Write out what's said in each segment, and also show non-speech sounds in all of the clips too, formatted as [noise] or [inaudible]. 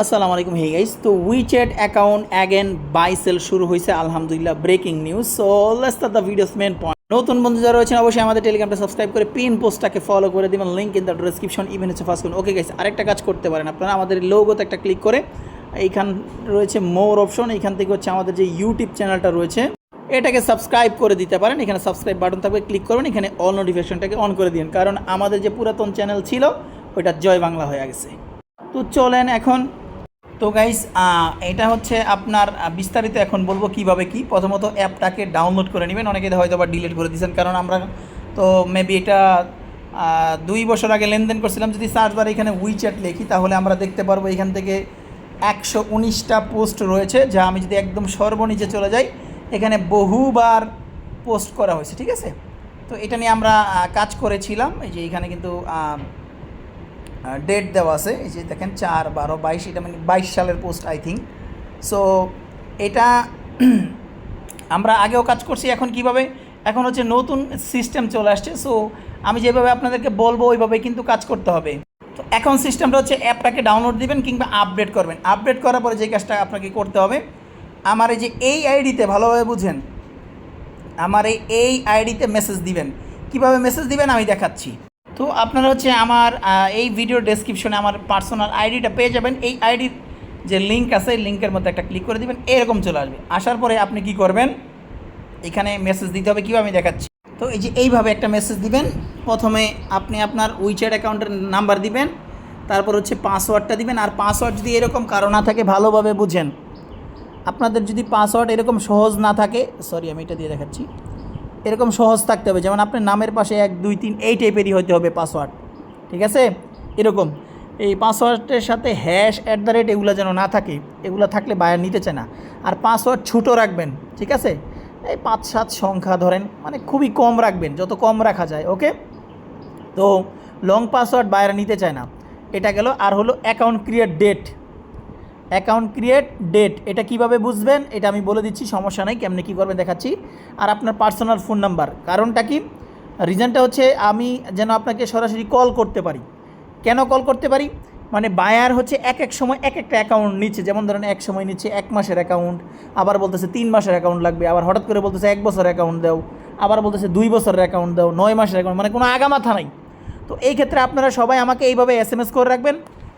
আসসালামু আলাইকুম hey guys তো WeChat account again buy sell শুরু হয়েছে, আলহামদুলিল্লাহ breaking news so let's the video's main point নতুন বন্ধু যারা রয়েছেন, অবশ্যই আমাদের টেলিগ্রামটা সাবস্ক্রাইব করে পিন পোস্টটাকে ফলো করে দিবেন link in the description even হচ্ছে ফার্স্ট করুন ওকে গাইস আরেকটা কাজ করতে পারেন আপনারা, আমাদের লোগোতে একটা ক্লিক করে, এইখান রয়েছে মোর অপশন এইখান থেকে হচ্ছে আমাদের যে ইউটিউব চ্যানেলটা রয়েছে, এটাকে সাবস্ক্রাইব করে দিতে পারেন, এখানে সাবস্ক্রাইব বাটন থাকবে ক্লিক করবেন, এখানে অল নোটিফিকেশনটাকে অন করে দিন। কারণ আমাদের যে পুরাতন চ্যানেল ছিল, ওইটা জয় বাংলা হয়ে গেছে। তো চলেন এখন তো গাইস এটা হচ্ছে আপনার বিস্তারিত এখন বলব কীভাবে কি। প্রথমত অ্যাপটাকে ডাউনলোড করে নেবেন। অনেকে হয়তো বা ডিলিট করে দিয়েছেন, কারণ আমরা তো মেবি এটা দুই বছর আগে লেনদেন করছিলাম। যদি সার্চ বারে এখানে উইচ্যাট লিখি, তাহলে আমরা দেখতে পারব এখান থেকে একশো উনিশটা পোস্ট রয়েছে, যা আমি যদি একদম সর্বনিচে চলে যাই, এখানে বহুবার পোস্ট করা হয়েছে, ঠিক আছে? তো এটা নিয়ে আমরা কাজ করেছিলাম। এই যে এখানে কিন্তু ডেট দেওয়া আছে। এই যে দেখেন, চার, বারো, বাইশ, এটা মানে বাইশ সালের পোস্ট আই থিঙ্ক সো এটা [clears throat] আমরা আগেও কাজ করছি, এখন কীভাবে? এখন হচ্ছে নতুন সিস্টেম চলে আসছে। সো আমি যেভাবে আপনাদেরকে বলব, ওইভাবে কিন্তু কাজ করতে হবে। তো এখন সিস্টেমটা হচ্ছে অ্যাপটাকে ডাউনলোড দিবেন কিংবা আপডেট করবেন। আপডেট করার পরে যে কাজটা আপনাকে করতে হবে, আমার এই যে এই আইডিতে ভালোভাবে বুঝেন, আমার এই এই আইডিতে মেসেজ দিবেন। কীভাবে মেসেজ দিবেন আমি দেখাচ্ছি। তো আপনারা হচ্ছে আমার এই ভিডিও ডেসক্রিপশনে আমার পার্সোনাল আইডিটা পেয়ে যাবেন। এই আইডির যে লিঙ্ক আছে লিঙ্কের মধ্যে একটা ক্লিক করে দিবেন, এরকম চলে আসবে। আসার পরে আপনি কি করবেন? এখানে মেসেজ দিতে হবে, কীভাবে আমি দেখাচ্ছি? তো এই যে এইভাবে একটা মেসেজ দিবেন। প্রথমে আপনি আপনার উইচ্যাট অ্যাকাউন্টের নাম্বার দিবেন, তারপর হচ্ছে পাসওয়ার্ডটা দিবেন। আর পাসওয়ার্ড যদি এরকম কারও না থাকে, ভালোভাবে বুঝেন। আপনাদের যদি পাসওয়ার্ড এরকম সহজ না থাকে সরি আমি এটা দিয়ে দেখাচ্ছি। এরকম সহজ থাকতে হবে। যেমন আপনার নামের পাশে এক, দুই, তিন, এই টাইপেরই হতে হবে পাসওয়ার্ড ঠিক আছে? এরকম। এই পাসওয়ার্ডের সাথে হ্যাশ অ্যাট দ্য রেট এগুলো যেন না থাকে, এগুলো থাকলে বায়ার নিতে চায় না। আর পাসওয়ার্ড ছোটো রাখবেন, ঠিক আছে? এই পাঁচ সাত সংখ্যা ধরেন মানে খুবই কম রাখবেন, যত কম রাখা যায় ওকে তো লং পাসওয়ার্ড বাইরে নিতে চায় না। এটা গেল, আর হলো account create date account create date, এটা কীভাবে বুঝবেন? এটা আমি বলে দিচ্ছি, সমস্যা নেই, কেমনি কী করবেন দেখাচ্ছি। আর আপনার পার্সোনাল ফোন নাম্বার, কারণটা কি? রিজনটা হচ্ছে আমি যেন আপনাকে সরাসরি কল করতে পারি। কেন কল করতে পারি? মানে বায়ার হচ্ছে এক এক সময় এক একটা অ্যাকাউন্ট নিচ্ছে, যেমন ধরেন এক সময় নিচ্ছে এক মাসের অ্যাকাউন্ট, আবার বলতেছে তিন মাসের অ্যাকাউন্ট লাগবে, আবার হঠাৎ করে বলতেছে এক বছর অ্যাকাউন্ট দাও, আবার বলতেছে দুই বছরের অ্যাকাউন্ট দাও, নয় মাসের অ্যাকাউন্ট মানে কোনো আগামাথা নাই। তো এই ক্ষেত্রে আপনারা সবাই আমাকে এইভাবে এস এম এস করে রাখবেন।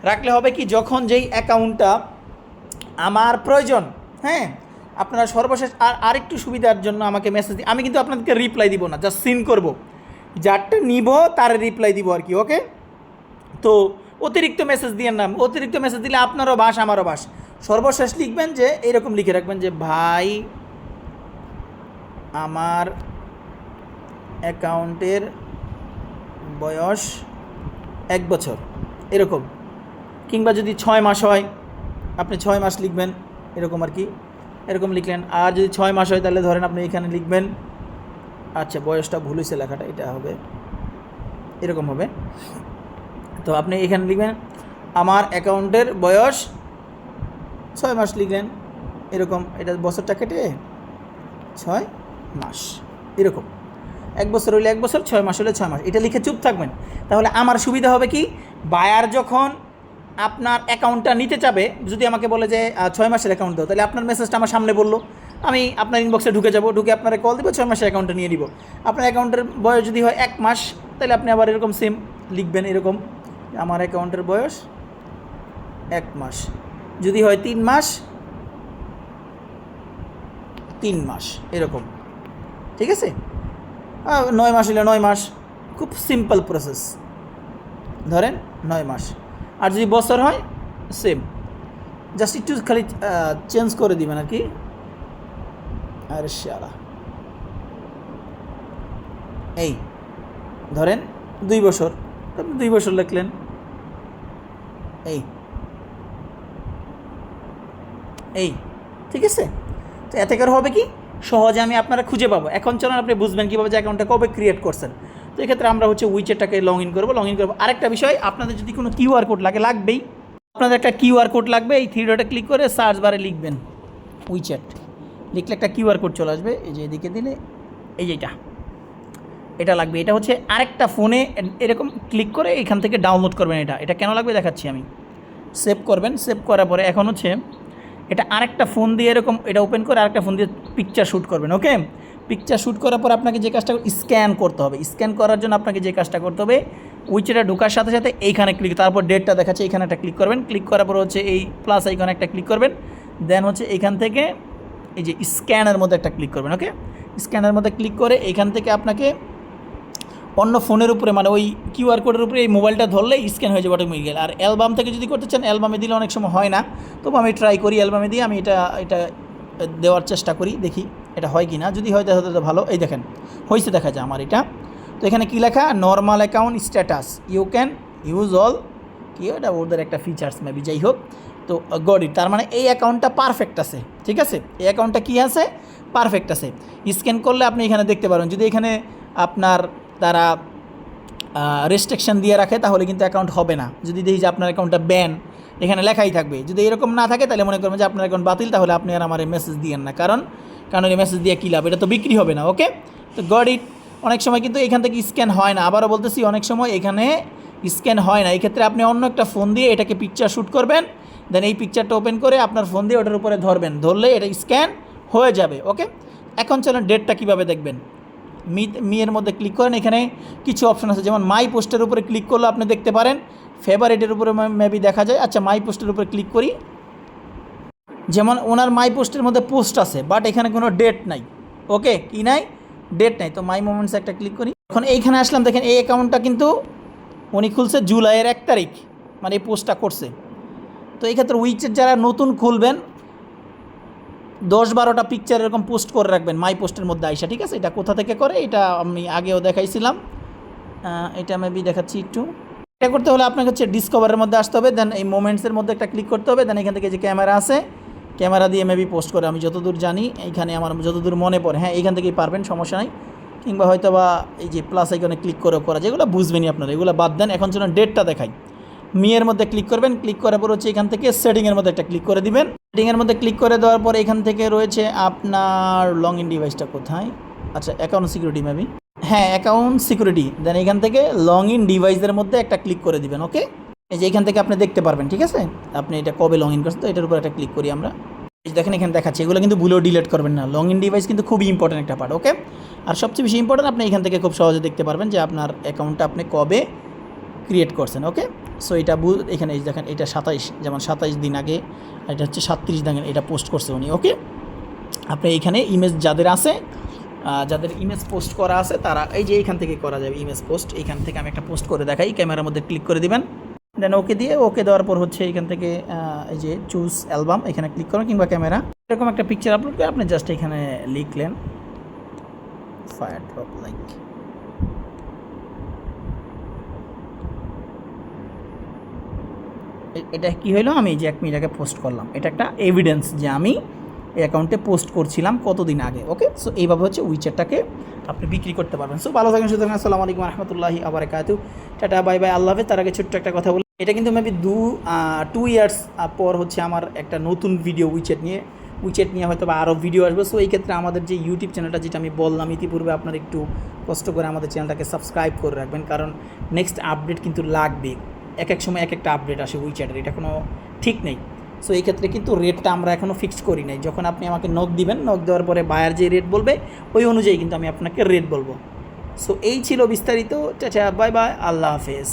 রাখলে হবে কি, যখন যেই অ্যাকাউন্টটা আমার প্রয়োজন হ্যাঁ? আপনারা সর্বশেষ আর আরেকটু সুবিধার জন্য আমাকে মেসেজ আমি কিন্তু আপনাদেরকে রিপ্লাই দিব না জাস্ট সিন করব। যারটা নিব, তার রিপ্লাই দিব আর কি ওকে তো অতিরিক্ত মেসেজ দিয়ে নাম, অতিরিক্ত মেসেজ দিলে আপনারও বাস, আমারও বাস। সর্বশেষ লিখবেন যে, এরকম লিখে রাখবেন যে, ভাই, আমার অ্যাকাউন্টের বয়স এক বছর। এরকম। কিংবা যদি ছয় মাস হয় আপনি ছয় মাস লিখবেন, এরকম আর কি। এরকম লিখলেন। আর যদি ছয় মাস হয়, তাহলে ধরেন আপনি এখানে লিখবেন আচ্ছা বয়সটা ভুল হয়েছে লেখাটা, এটা হবে। এরকম হবে। তো আপনি এখানে লিখবেন, আমার অ্যাকাউন্টের বয়স ছয় মাস লিখলেন। এরকম, এটা বছরটা কেটে ছয় মাস। এরকম। এক বছর হলে এক বছর, ছয় মাস হলে ছয় মাস। এটা লিখে চুপ থাকবেন। তাহলে আমার সুবিধা হবে কি? বায়ার যখন আপনার অ্যাকাউন্টটা নিতে চাবে, যদি আমাকে বলে যে ছয় মাসের অ্যাকাউন্ট দাও, তাহলে আপনার মেসেজটা আমার সামনে বলল। আমি আপনার ইনবক্সে ঢুকে যাব, ঢুকে আপনারা কল দিব, ছয় মাসের অ্যাকাউন্টটা নিয়ে নিব। আপনার অ্যাকাউন্টের বয়স যদি হয় এক মাস, তাহলে আপনি আবার এরকম সেম লিখবেন এরকম আমার অ্যাকাউন্টের বয়স এক মাস। যদি হয় তিন মাস তিন মাস, এরকম। ঠিক আছে? নয় মাস হলে নয় মাস, খুব সিম্পল প্রসেস ধরেন নয় মাস। আর যদি বছর হয় সেম জাস্ট একটু খালি চেঞ্জ করে দিবেন আর কি। আর শালা। এই, ধরেন দুই বছর। আপনি দুই বছর লিখলেন। এই। এই, ঠিক আছে? তো এতে করে হবে কি? সহজে আমি আপনারা খুঁজে পাবো। এখন চলেন, আপনি বুঝবেন কীভাবে যে অ্যাকাউন্টটা কবে ক্রিয়েট করছেন। তো এক্ষেত্রে আমরা হচ্ছে উইচেটটাকে লগ ইন করব লগ ইন করব। আরেকটা বিষয়, আপনাদের যদি কোনো কিউআর কোড লাগে, লাগবেই। আপনাদের একটা কিউআর কোড লাগবে, এই থ্রি ডটে ক্লিক করে সার্চ বারে লিখবেন উইচ্যাট লিখলে একটা কিউআর কোড চলে আসবে, এই যে এদিকে দিলে, এই যে এটা। এটা লাগবে। এটা হচ্ছে আরেকটা ফোনে এরকম ক্লিক করে এখান থেকে ডাউনলোড করবেন এটা। এটা কেন লাগবে দেখাচ্ছি আমি। সেভ করবেন। সেভ করার পরে এখন হচ্ছে, এটা আরেকটা ফোন দিয়ে এরকম, এটা ওপেন করে আরেকটা ফোন দিয়ে পিকচার শ্যুট করবেন ওকে পিকচার শ্যুট করার পর আপনাকে যে কাজটা স্ক্যান করতে হবে। স্ক্যান করার জন্য আপনাকে যে কাজটা করতে হবে উইচেটা ঢোকার সাথে সাথে এইখানে ক্লিক তারপর ডেটটা দেখাচ্ছে এখানে একটা ক্লিক করবেন। ক্লিক করার পর হচ্ছে এই প্লাস আইকনে একটা ক্লিক করবেন। দেন হচ্ছে এখান থেকে এই যে স্ক্যানের মধ্যে একটা ক্লিক করবেন ওকে স্ক্যানের মধ্যে ক্লিক করে এখান থেকে আপনাকে অন্য ফোনের উপরে মানে ওই কিউআর কোডের উপরে এই মোবাইলটা ধরলে স্ক্যান হয়ে যাবে অটোমেটিক আর অ্যালবাম থেকে যদি করতে চান অ্যালবামে দিলে অনেক সময় হয় না। তবু আমি ট্রাই করি অ্যালবামে দিয়ে, আমি এটা এটা দেওয়ার চেষ্টা করি, দেখি। এটা হয় কি না যদি হয়, তাহলে ভালো। এই দেখেন হয়েছে দেখা যায় আমার এটা। তো এখানে কী লেখা? Normal account status you can use all কি এটা ওদের একটা ফিচার্স মেবি যাই হোক। তো গড ইট তার মানে এই অ্যাকাউন্টটা পারফেক্ট আছে, ঠিক আছে? এই অ্যাকাউন্টটা কী আছে? পারফেক্ট আছে। স্ক্যান করলে আপনি এখানে দেখতে পারেন যদি এখানে আপনার তারা রেস্ট্রিকশন দিয়ে রাখে, তাহলে কিন্তু অ্যাকাউন্ট হবে না। যদি দেখি যে আপনার অ্যাকাউন্টটা ব্যান এখানে লেখাই থাকবে। যদি এরকম না থাকে, তাহলে মনে করবেন যে আপনার অ্যাকাউন্ট বাতিল, তাহলে আপনি আর আমার মেসেজ দিয়েন না। কারণ কারণ এই মেসেজ দিয়ে কী লাভ? এটা তো বিক্রি হবে না ওকে তো গড ইট অনেক সময় কিন্তু এখান থেকে স্ক্যান হয় না। আবারও বলতেছি, অনেক সময় এখানে স্ক্যান হয় না। এই ক্ষেত্রে আপনি অন্য একটা ফোন দিয়ে এটাকে পিকচার শ্যুট করবেন দেন এই পিকচারটা ওপেন করে আপনার ফোন দিয়ে ওটার উপরে ধরবেন। ধরলে এটা স্ক্যান হয়ে যাবে ওকে এখন চলেন ডেটটা কীভাবে দেখবেন? মি মিয়ের মধ্যে ক্লিক করেন। এখানে কিছু অপশন আছে, যেমন মাই পোস্টের উপরে ক্লিক করলে আপনি দেখতে পারেন। ফেভারিটের উপরে মেবি দেখা যায়। আচ্ছা মাই পোস্টের উপরে ক্লিক করি। যেমন ওনার মাই পোস্টের মধ্যে পোস্ট আছে বাট এখানে কোনো ডেট নাই। ওকে কি নাই? ডেট নাই। তো মাই মোমেন্টস একটা ক্লিক করি। এখন এইখানে আসলাম, দেখেন এই অ্যাকাউন্টটা কিন্তু উনি খুলছে জুলাইয়ের এক তারিখ মানে এই পোস্টটা করছে। তো এই ক্ষেত্রে উইচের যারা নতুন খুলবেন, দশ বারোটা পিকচার এরকম পোস্ট করে রাখবেন মাই পোস্টের মধ্যে আইসা, ঠিক আছে? এটা কোথা থেকে করে? এটা আমি আগেও দেখাইছিলাম। এটা মেবি দেখাচ্ছি একটু। এটা করতে হলে আপনাকে হচ্ছে ডিসকভারের মধ্যে আসতে হবে দেন এই মোমেন্টসের মধ্যে একটা ক্লিক করতে হবে দেন এখান থেকে যে ক্যামেরা আছে ক্যামেরা দিয়ে মেবি পোস্ট করে, আমি যতদূর জানি, এইখানে আমার যতদূর মনে পড়ে হ্যাঁ এইখান থেকেই পারবেন, সমস্যা নাই। কিংবা হয়তো বা এই যে প্লাস আইকনে ক্লিক করে করা যেগুলো বুঝবেনই আপনারা, এগুলো বাদ দেন। এখন চলুন ডেটটা দেখাই। মিয়ের মধ্যে ক্লিক করবেন ক্লিক করার পর হচ্ছে এখান থেকে সেটিংয়ের মধ্যে একটা ক্লিক করে দিবেন। সেটিংয়ের মধ্যে ক্লিক করে দেওয়ার পর এখান থেকে রয়েছে আপনার লং ইন ডিভাইসটা কোথায়? আচ্ছা অ্যাকাউন্ট সিকিউরিটি মেবি হ্যাঁ অ্যাকাউন্ট সিকিউরিটি দেন এখান থেকে লং ইন ডিভাইসের মধ্যে একটা ক্লিক করে দিবেন ওকে এই যে এখান থেকে আপনি দেখতে পারবেন, ঠিক আছে? আপনি এটা কবে লং ইন করছেন, তো এটার উপর একটা ক্লিক করি আমরা। দেখেন, এখানে দেখাচ্ছে, এগুলো কিন্তু ভুলেও ডিলিট করবেন না। লং ইন ডিভাইস কিন্তু খুবই ইম্পর্টেন্ট একটা পার্ট ওকে আর সবচেয়ে বেশি ইম্পর্টেন্ট আপনি এখান থেকে খুব সহজে দেখতে পারবেন যে আপনার অ্যাকাউন্টটা আপনি কবে ক্রিয়েট করছেন ওকে সো এটা এখানে এই দেখেন, এটা সাতাইশ, যেমন সাতাইশ দিন আগে এটা হচ্ছে সাতত্রিশ দিন আগে, এটা পোস্ট করছে উনি ওকে আপনি এখানে ইমেজ যাদের আছে যাদের ইমেজ পোস্ট করা আছে, তারা, এই যে এইখান থেকে করা যাবে ইমেজ পোস্ট এইখান থেকে আমি একটা পোস্ট করে দেখাই, ক্যামেরার মধ্যে ক্লিক করে দিবেন। দেন ওকে দিয়ে, ওকে দেওয়ার পর হচ্ছে এখান থেকে এই যে চুজ অ্যালবাম এখানে ক্লিক করুন কিংবা ক্যামেরা এরকম একটা পিকচার আপলোড করে আপনি জাস্ট এখানে লিখলেন ফায়ার ড্রপ লাইক এটা কি হলো আমি যে এক মিনিট আগে পোস্ট করলাম। এটা একটা এভিডেন্স যে আমি এই অ্যাকাউন্টে পোস্ট করছিলাম কতদিন আগে ওকে সো এইভাবে হচ্ছে উইচারটাকে আপনি বিক্রি করতে পারবেন। সো ভালো থাকেন সুতরাং আসসালামু আলাইকুম রহমতুল্লাহি আবার কাতু টাটা, বাই বাই, আল্লাহ তার আগে ছোট্ট একটা কথা বলি। এটা কিন্তু মেবি দু টু ইয়ার্স পর হচ্ছে আমার একটা নতুন ভিডিও উইচেট নিয়ে উইচেট নিয়ে হয়তো বা আরও ভিডিও আসবে। সো এই ক্ষেত্রে আমাদের যে ইউটিউব চ্যানেলটা যেটা আমি বললাম, ইতিপূর্বে আপনার একটু কষ্ট করে আমাদের চ্যানেলটাকে সাবস্ক্রাইব করে রাখবেন। কারণ নেক্সট আপডেট কিন্তু লাগবে। এক এক সময় এক একটা আপডেট আসে উইচ্যাটের এটা কোনো ঠিক নেই। সো এই ক্ষেত্রে কিন্তু রেটটা আমরা এখনও ফিক্সড করি নাই। যখন আপনি আমাকে নক দিবেন নক দেওয়ার পরে বায়ার যে রেট বলবে, ওই অনুযায়ী কিন্তু আমি আপনাকে রেট বলব। সো এই ছিল বিস্তারিত। চাচা বাই বাই আল্লাহ হাফেজ।